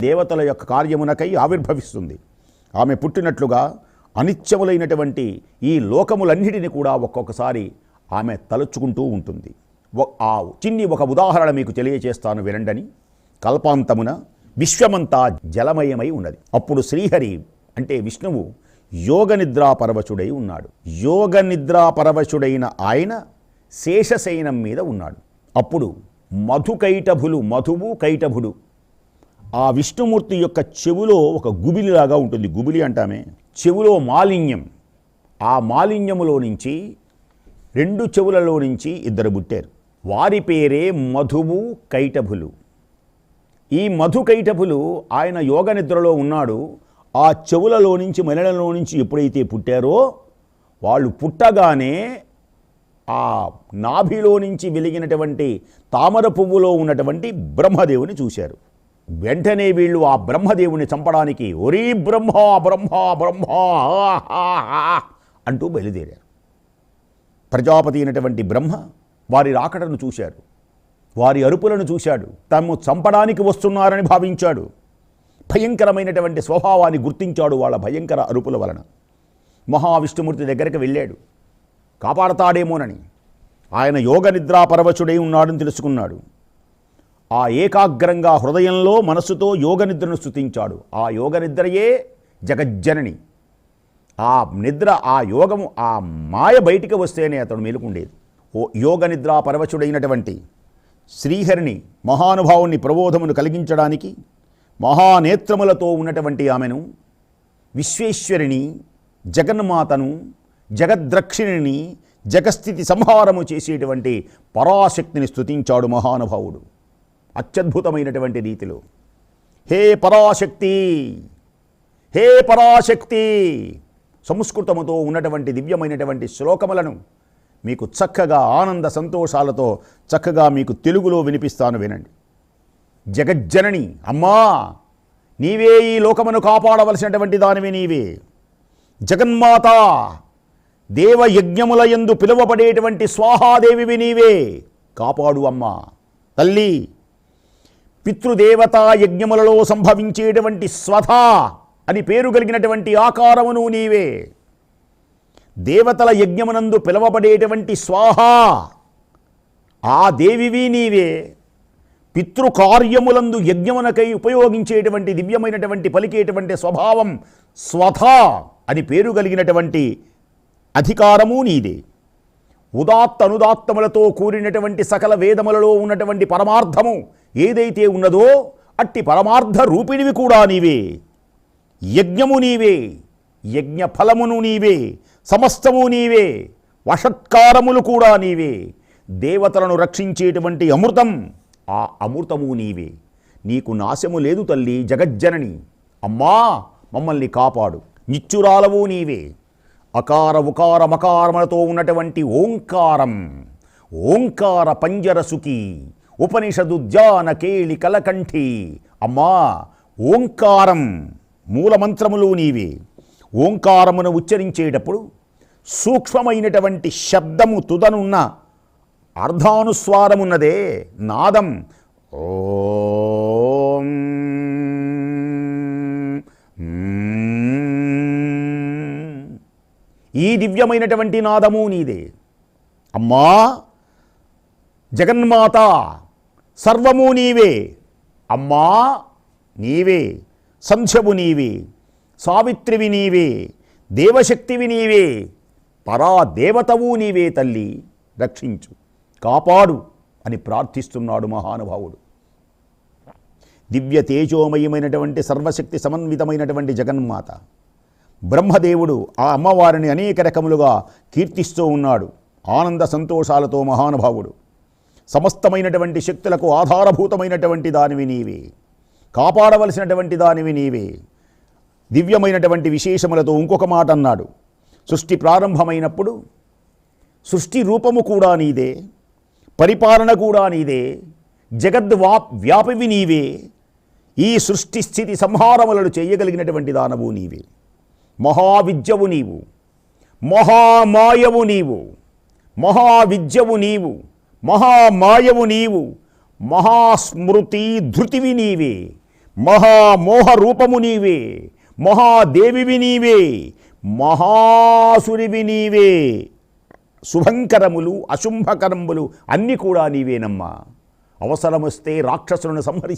దేవతల యొక్క కార్యమునకై ఆవిర్భవిస్తుంది. ఆమె పుట్టినట్లుగా అనిత్యములైనటువంటి ఈ లోకములన్నిటిని కూడా ఒక్కొక్కసారి ఆమె తలుచుకుంటూ ఉంటుంది. ఆ చిన్ని ఒక ఉదాహరణ మీకు తెలియచేస్తాను వినండని. కల్పాంతమున విశ్వమంతా జలమయమై ఉన్నది. అప్పుడు శ్రీహరి అంటే విష్ణువు యోగ నిద్రాపరవశుడై ఉన్నాడు. యోగ నిద్రాపరవశుడైన ఆయన శేషశయనం మీద ఉన్నాడు. అప్పుడు మధుకైటభులు మధువు కైటభుడు ఆ విష్ణుమూర్తి యొక్క చెవులో ఒక గుబిలిలాగా ఉంటుంది. గుబిలి అంటామే. చెవులో మాలిన్యం. ఆ మాలిన్యములో నుంచి రెండు చెవులలో నుంచి ఇద్దరు పుట్టారు. వారి పేరే మధువు కైటభులు. ఈ మధు కైటభులు ఆయన యోగ నిద్రలో ఉన్నాడు. ఆ చెవులలో నుంచి మహిళలలో నుంచి ఎప్పుడైతే పుట్టారో వాళ్ళు పుట్టగానే ఆ నాభిలో నుంచి వెలిగినటువంటి తామర పువ్వులో ఉన్నటువంటి బ్రహ్మదేవుని చూశారు. వెంటనే వీళ్ళు ఆ బ్రహ్మదేవుని చంపడానికి ఒరీ బ్రహ్మ బ్రహ్మ బ్రహ్మ అంటూ బయలుదేరారు. ప్రజాపతి అయినటువంటి బ్రహ్మ వారి రాకడను చూశాడు. వారి అరుపులను చూశాడు. తాము చంపడానికి వస్తున్నారని భావించాడు. భయంకరమైనటువంటి స్వభావాన్ని గుర్తించాడు వాళ్ళ భయంకర అరుపుల వలన. మహావిష్ణుమూర్తి దగ్గరికి వెళ్ళాడు. కాపాడతాడేమోనని. ఆయన యోగ నిద్రాపరవశుడై ఉన్నాడని తెలుసుకున్నాడు. ఆ ఏకాగ్రంగా హృదయంలో మనస్సుతో యోగనిద్రను స్థుతించాడు ఆ యోగనిద్రయే జగజ్జనని. ఆ నిద్ర ఆ యోగము ఆ మాయ బయటికి వస్తేనే అతడు మేలుకుండేది. ఓ యోగ నిద్రా పరవశుడైనటువంటి శ్రీహరిని మహానుభావుని ప్రబోధమును కలిగించడానికి మహానేత్రములతో ఉన్నటువంటి ఆమెను విశ్వేశ్వరిని జగన్మాతను జగద్రక్షిణిని జగస్థితి సంహారము చేసేటువంటి పరాశక్తిని స్థుతించాడు మహానుభావుడు. అత్యద్భుతమైనటువంటి రీతిలో హే పరాశక్తి! హే పరాశక్తి! సంస్కృతముతో ఉన్నటువంటి దివ్యమైనటువంటి శ్లోకములను మీకు చక్కగా ఆనంద సంతోషాలతో చక్కగా మీకు తెలుగులో వినిపిస్తాను వినండి. జగజ్జనని అమ్మా! నీవే ఈ లోకమును కాపాడవలసినటువంటి దానివి నీవే. జగన్మాత! దేవయజ్ఞముల యందు పిలువబడేటువంటి స్వాహాదేవివి నీవే. కాపాడు అమ్మా! తల్లి! పితృదేవతా యజ్ఞములలో సంభవించేటువంటి స్వధ అని పేరు కలిగినటువంటి ఆకారమును నీవే. దేవతల యజ్ఞమునందు పిలవబడేటువంటి స్వాహ ఆ దేవివి నీవే. పితృకార్యములందు యజ్ఞమునకై ఉపయోగించేటువంటి దివ్యమైనటువంటి పలికేటువంటి స్వభావం స్వధ అని పేరు కలిగినటువంటి అధికారము నీదే. ఉదాత్త అనుదాత్తములతో కూడినటువంటి సకల వేదములలో ఉన్నటువంటి పరమార్థము ఏదైతే ఉన్నదో అట్టి పరమార్థ రూపిణివి కూడా నీవే. యజ్ఞము నీవే యజ్ఞ ఫలమును నీవే సమస్తము నీవే వషత్కారములు కూడా నీవే. దేవతలను రక్షించేటువంటి అమృతం ఆ అమృతము నీవే. నీకు నాశము లేదు తల్లి జగజ్జనని. అమ్మా మమ్మల్ని కాపాడు. నిత్యురాలవు నీవే. అకార ఉకార మకారములతో ఉన్నటువంటి ఓంకారం ఓంకార పంజరసుకి ఉపనిషదు ధ్యాన కేళి కలకంఠి. అమ్మా ఓంకారం మూలమంత్రములు నీవే. ఓంకారమును ఉచ్చరించేటప్పుడు సూక్ష్మమైనటువంటి శబ్దము తుదనున్న అర్ధానుస్వారమున్నదే నాదం. ఓం. ఈ దివ్యమైనటువంటి నాదము నీదే. అమ్మా జగన్మాత సర్వము నీవే. అమ్మా నీవే. సంధ్యము నీవే. సావిత్రివి నీవే. దేవశక్తివి నీవే. పరాదేవతవు నీవే తల్లి. రక్షించు. కాపాడు అని ప్రార్థిస్తున్నాడు మహానుభావుడు. దివ్య తేజోమయమైనటువంటి సర్వశక్తి సమన్వితమైనటువంటి జగన్మాత. బ్రహ్మదేవుడు ఆ అమ్మవారిని అనేక రకములుగా కీర్తిస్తూ ఉన్నాడు. ఆనంద సంతోషాలతో మహానుభావుడు. సమస్తమైనటువంటి శక్తులకు ఆధారభూతమైనటువంటి దానివి నీవే. కాపాడవలసినటువంటి దానివి నీవే. దివ్యమైనటువంటి విశేషములతో ఇంకొక మాట అన్నాడు సృష్టి ప్రారంభమైనప్పుడు సృష్టి రూపము కూడా నీదే. పరిపాలన కూడా నీదే. జగద్వా వ్యాపివి నీవే. ఈ సృష్టి స్థితి సంహారములను చేయగలిగినటువంటి దానవు నీవే. మహావిద్యవు నీవు. మహామాయవు నీవు. మహావిద్యవు నీవు. మహామాయవు నీవు మహాస్మృతి ధృతివి నీవే మహామోహ రూపము నీవే మహాదేవివి నీవే మహాసురివి నీవే. శుభంకరములు అశుంభకరములు అన్నీ కూడా నీవేనమ్మా. అవసరమొస్తే రాక్షసులను సంహరి